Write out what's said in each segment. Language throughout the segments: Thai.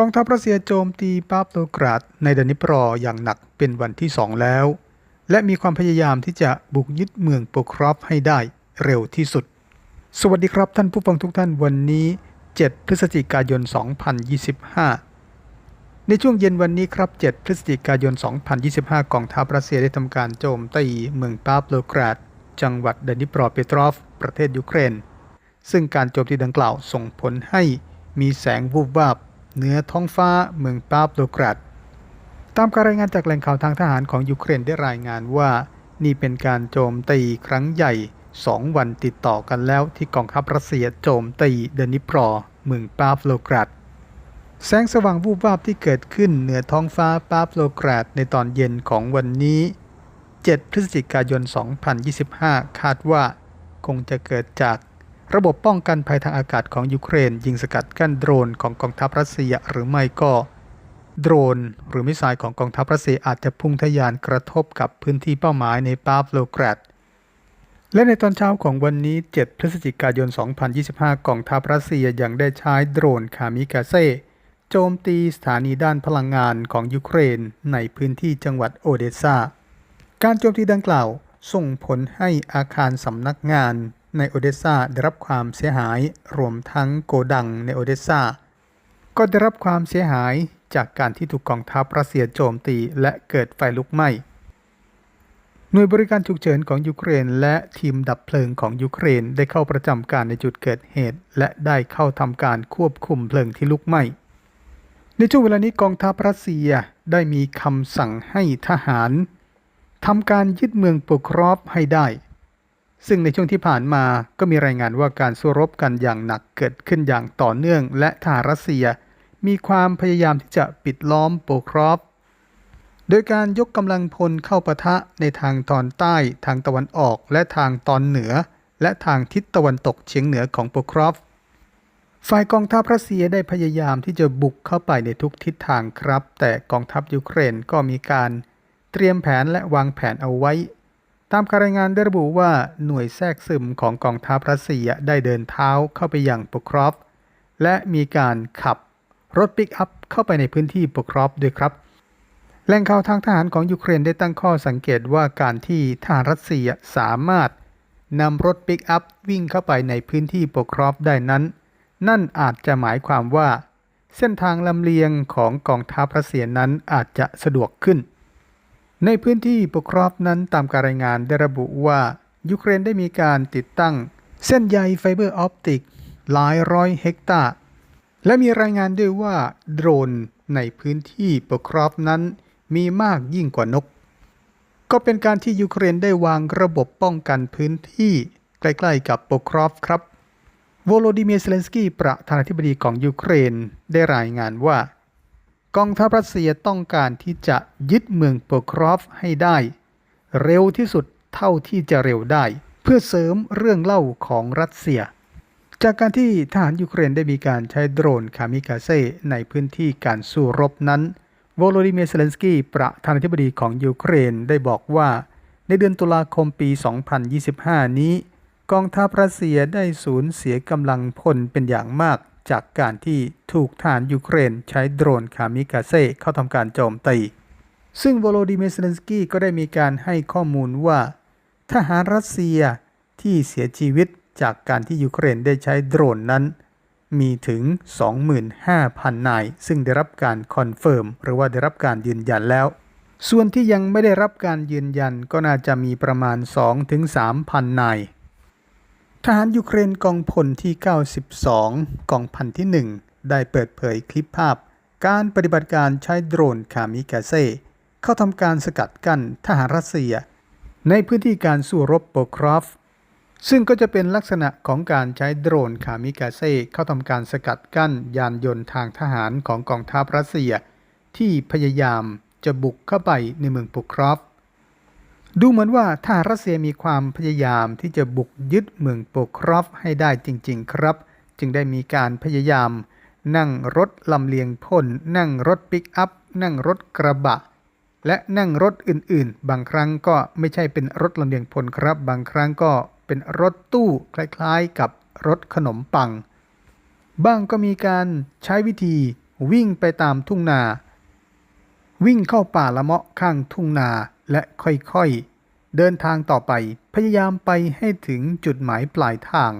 กองทัพรัสเซียโจมตีปาโลกราดในดานิปรออย่างหนักเป็นวันที่สองแล้ว และมีความพยายามที่จะบุกยึดเมืองโปครอฟให้ได้เร็วที่สุด สวัสดีครับท่านผู้ฟังทุกท่านวันนี้ 7 พฤศจิกายน 2025 ในช่วงเย็นวันนี้ครับ 7 พฤศจิกายน 2025 กองทัพรัสเซียได้ทำการโจมตีเมืองปาโลกราดจังหวัดดานิปรอเปตรอฟ ประเทศยูเครน ซึ่งการโจมตีดังกล่าวส่งผลให้มีแสงวูบวาบ เหนือท้องฟ้าเมืองปาบโลกราดตามการรายงานจากแหล่งข่าวทางทหารของยูเครนได้รายงานว่า นี่เป็นการโจมตีครั้งใหญ่ 2 วันติดต่อกันแล้วที่กองทัพรัสเซียโจมตีเดนิปรอเมืองปาบโลกราดแสงสว่างวูบวาบที่เกิดขึ้นเหนือท้องฟ้าปาบโลกราดในตอนเย็นของวันนี้ 7 พฤศจิกายน 2025 คาดว่า คงจะเกิดจาก ระบบป้องกันภัยทางอากาศของยูเครน ยิงสกัดกั้นโดรนของกองทัพรัสเซียหรือไม่ก็ โดรน หรือมิสไซล์ของกองทัพรัสเซียอาจจะพุ่งทะยานกระทบกับพื้นที่เป้าหมายในปาบโลกรดและในตอนเช้าของวันนี้ 7 พฤศจิกายน 2025 กองทัพรัสเซียยังได้ใช้โดรนคามิกาเซโจมตีสถานีด้านพลังงานของยูเครน ในพื้นที่จังหวัดโอเดซาการโจมตีดังกล่าวส่งผลให้อาคารสำนักงาน ในโอเดซาได้รับความเสียหาย รวมทั้งโกดังในโอเดซาก็ได้รับความเสียหายจากการที่ถูกกองทัพรัสเซียโจมตีและเกิดไฟลุกไหม้ หน่วยบริการฉุกเฉินของยูเครน และทีมดับเพลิงของยูเครนได้เข้าประจำการในจุดเกิดเหตุ และได้เข้าทำการควบคุมเพลิงที่ลุกไหม้ ในช่วงเวลานี้กองทัพรัสเซียได้มีคำสั่งให้ทหารทำการยึดเมืองโปครอฟให้ได้ ซึ่งในช่วงที่ผ่านมาก็มีรายงานว่าการสู้รบกันอย่างหนักเกิดขึ้นอย่างต่อเนื่อง และทหารรัสเซีย มีความพยายามที่จะปิดล้อมโปครอฟโดยการยกกำลังพลเข้าปะทะในทางตอนใต้ ทางตะวันออก และทางตอนเหนือ และทางทิศตะวันตกเฉียงเหนือของโปครอฟฝ่ายกองทัพรัสเซียได้พยายามที่จะบุกเข้าไปในทุกทิศทางครับ แต่กองทัพยูเครนก็มีการเตรียมแผนและวางแผนเอาไว้ ตามการรายงานได้ระบุว่าหน่วยแทรกซึมของกองทัพรัสเซียได้เดินเท้าเข้าไปยังโปครอฟและมีการขับรถปิกอัพเข้าไปในพื้นที่โปครอฟด้วยครับแหล่งข่าวทางทหารของยูเครนได้ตั้งข้อสังเกตว่าการที่ทหารรัสเซียสามารถนำรถปิกอัพวิ่งเข้าไปในพื้นที่โปครอฟได้นั้น นั่นอาจจะหมายความว่า เส้นทางลำเลียงของกองทัพรัสเซียนั้นอาจจะสะดวกขึ้น ในพื้นที่โปครอฟนั้นตามการรายงานได้ระบุว่ายูเครนได้มีการติดตั้ง เส้นใยไฟเบอร์ออปติก หลายร้อยเฮกตาร์และมีรายงานด้วยว่าโดรนในพื้นที่โปครอฟนั้นมีมากยิ่งกว่านก ก็เป็นการที่ยูเครนได้วางระบบป้องกันพื้นที่ ใกล้ๆกับโปครอฟครับ โวโลดิเมียร์เซเลนสกี้ประธานาธิบดีของยูเครนได้รายงานว่า กองทัพรัสเซียต้องการที่จะยึดเมืองโปครอฟให้ได้ เร็วที่สุดเท่าที่จะเร็วได้ เพื่อเสริมเรื่องเล่าของรัสเซีย จากการที่ทหารยูเครนได้มีการใช้โดรนคามิกาเซในพื้นที่การสู้รบนั้นโวโลดิเมียร์เซเลนสกี้ประธานาธิบดีของยูเครนได้บอกว่า ในเดือนตุลาคมปี 2025 นี้ กองทัพรัสเซียได้สูญเสียกำลังพลเป็นอย่างมาก จากการที่ถูกทหารยูเครนใช้โดรนคามิกาเซ่เข้าทำการโจมตี ซึ่งโวโลดิเมียร์เซเลนสกี้ก็ได้มีการให้ข้อมูลว่า ทหารรัสเซียที่เสียชีวิตจากการที่ยูเครนได้ใช้โดรนนั้น มีถึง 25,000 นาย ซึ่งได้รับการคอนเฟิร์มหรือว่าได้รับการยืนยันแล้ว ส่วนที่ยังไม่ได้รับการยืนยันก็น่าจะมีประมาณ 2-3,000 นาย ทหารยูเครนกองพลที่ 92 กองพันที่ 1 ได้เปิดเผยคลิปภาพ การปฏิบัติการใช้โดรนคามิกาเซ่เข้าทำการสกัดกั้นทหารรัสเซีย ในพื้นที่การสู้รบโปครอฟซึ่งก็จะเป็นลักษณะของการใช้โดรนคามิกาเซ่เข้าทำการสกัดกั้นยานยนต์ทางทหารของกองทัพรัสเซีย ที่พยายามจะบุกเข้าไปในเมืองโปครอฟ ดูเหมือนว่าทหารรัสเซียมีความพยายามที่จะบุกยึดเมืองโปครอฟให้ได้จริง ๆ ครับ จึงได้มีการพยายาม นั่งรถลำเลียงพ่นนั่งรถปิกอัพ นั่งรถกระบะ และนั่งรถอื่นๆ บางครั้งก็ไม่ใช่เป็นรถลำเลียงพลครับ บางครั้งก็เป็นรถตู้คล้ายๆ กับรถขนมปัง บ้างก็มีการใช้วิธีวิ่งไปตามทุ่งนา วิ่งเข้าป่าละเมาะข้างทุ่งนา และค่อยๆ เดินทางต่อไปพยายามไปให้ถึงจุดหมายปลายทาง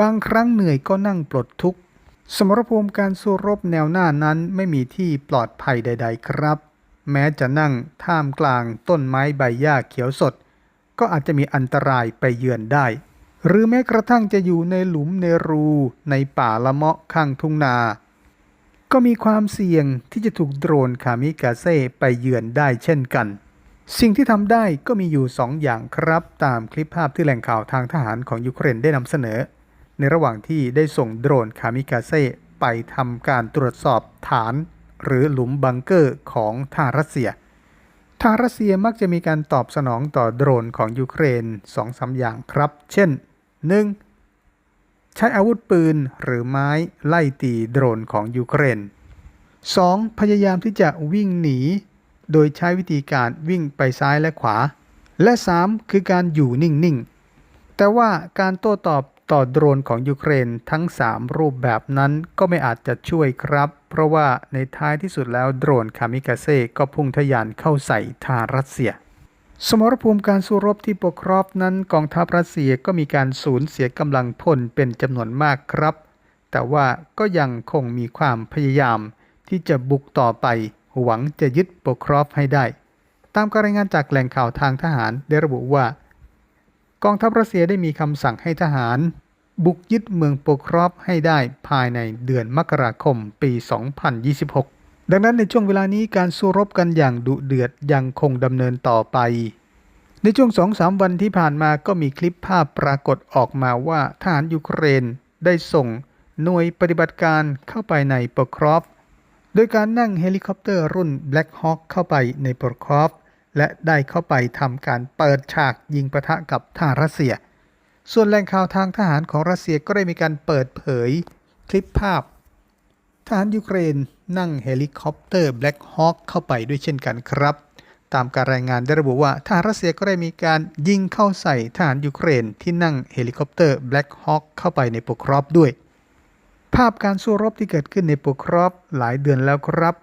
บางครั้งเหนื่อยก็นั่งปลดทุกข์ สมรภูมิการสู้รบแนวหน้านั้นไม่มีที่ปลอดภัยใด ๆ ครับ แม้จะนั่งท่ามกลางต้นไม้ใบหญ้าเขียวสด ก็อาจจะมีอันตรายไปเยือนได้ หรือแม้กระทั่งจะอยู่ในหลุมในรูในป่าละเมาะข้างทุ่งนาก็มีความเสี่ยงที่จะถูกโดรนคามิกาเซ่ไปเยือนได้เช่นกัน สิ่งที่ทำได้ก็มีอยู่สองอย่างครับ ตามคลิปภาพที่แหล่งข่าวทางทหารของยูเครนได้นำเสนอ ในระหว่างที่ได้ส่งโดรนคามิกาเซ่ไปทำการตรวจสอบฐาน หรือหลุมบังเกอร์ของทางรัสเซีย ทางรัสเซียมักจะมีการตอบสนองต่อโดรนของยูเครน2อสาอย่างครับ เช่น 1. ใช้อาวุธปืนหรือไม้ไล่ตีโดรนของยูเครน 2. พยายามที่จะวิ่งหนี โดยใช้วิธีการวิ่งไปซ้ายและขวา และ 3. คือการอยู่นิ่ง ๆ แต่ว่าการโต้ตอบต่อโดรนของยูเครนทั้ง 3 รูปแบบนั้นก็ไม่อาจจะช่วยครับ เพราะว่าในท้ายที่สุดแล้วโดรนคามิกาเซ่ก็พุ่งทะยานเข้าใส่ทางรัสเซีย สมรภูมิการสู้รบที่โปครอฟนั้นกองทัพรัสเซียก็มีการสูญเสียกำลังพลเป็นจำนวนมากครับ แต่ว่าก็ยังคงมีความพยายามที่จะบุกต่อไป หวังจะยึดโปครอฟให้ได้ ตามการรายงานจากแหล่งข่าวทางทหารได้ระบุว่า กองทัพรัสเซียได้มีคำสั่งให้ทหาร บุกยึดเมืองโปครอฟให้ได้ภายในเดือนมกราคมปี 2026 ดังนั้นในช่วงเวลานี้การสู้รบกันอย่างดุเดือดยังคงดำเนินต่อไปในช่วง2-3วันที่ผ่านมาก็มีคลิปภาพปรากฏออกมาว่าทหารยูเครนได้ส่งหน่วยปฏิบัติการเข้าไปในโปครอฟ โดยการนั่งเฮลิคอปเตอร์รุ่น Black Hawk เข้าไปในโปรคอฟและได้เข้าไปทำการเปิดฉากยิงประทะกับทหารรัสเซีย ส่วนแหล่งข่าวทางทหารของรัสเซียก็ได้มีการเปิดเผยคลิปภาพ ทหารยูเครนนั่งเฮลิคอปเตอร์ Black Hawk เข้าไปด้วยเช่นกันครับ ตามการรายงานได้ระบุว่าทหารรัสเซียก็ได้มีการยิงเข้าใส่ทหารยูเครนที่นั่งเฮลิคอปเตอร์ Black Hawk เข้าไปในโปรครอฟด้วย ภาพการสู้รบที่เกิดขึ้นในโปรครอฟหลายเดือนแล้วครับ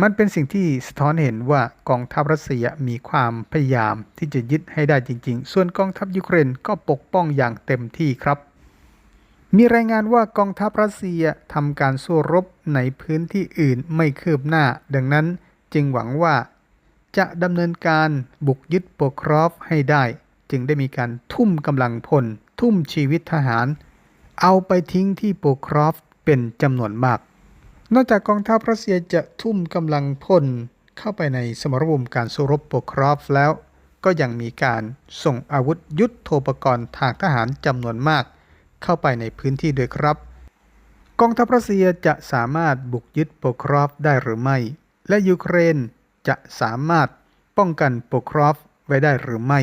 มันเป็นสิ่งที่สะท้อนเห็นว่ากองทัพรัสเซียมีความพยายามที่จะยึดให้ได้จริง ๆ ส่วนกองทัพยูเครนก็ปกป้องอย่างเต็มที่ครับ มีรายงานว่ากองทัพรัสเซียทำการสู้รบในพื้นที่อื่นไม่คืบหน้า ดังนั้นจึงหวังว่าจะดำเนินการบุกยึดโปครอฟให้ได้ จึงได้มีการทุ่มกำลังพล ทุ่มชีวิตทหาร เอาไปทิ้งที่โปครอฟเป็นจำนวนมาก นอกจากกองทัพรัสเซียจะทุ่มกำลังพลเข้าไปในสมรภูมิการสู้รบโปครอฟแล้ว ก็ยังมีการส่งอาวุธยุทโธปกรณ์ทางทหารจำนวนมาก เข้าไปในพื้นที่ด้วยครับ กองทัพรัสเซียจะสามารถบุกยึดโปครอฟได้หรือไม่ และยูเครนจะสามารถป้องกันโปครอฟไว้ได้หรือไม่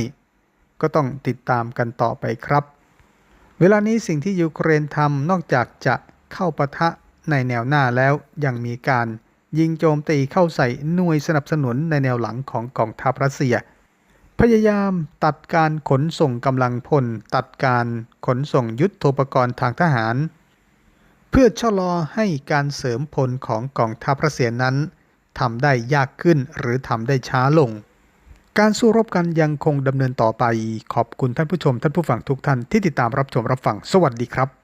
ก็ต้องติดตามกันต่อไปครับ เวลานี้สิ่งที่ยูเครนทำนอกจากจะเข้าปะทะในแนวหน้าแล้วยังมีการยิงโจมตีเข้าใส่หน่วยสนับสนุนในแนวหลังของกองทัพรัสเซีย พยายามตัดการขนส่งกำลังพล ตัดการขนส่งยุทโธปกรณ์ทางทหาร เพื่อชะลอให้การเสริมพลของกองทัพรัสเซียนั้นทำได้ยากขึ้นหรือทำได้ช้าลง การสู้รบกันยังคงดำเนินต่อไป ขอบคุณท่านผู้ชมท่านผู้ฟังทุกท่านที่ติดตามรับชมรับฟัง สวัสดีครับ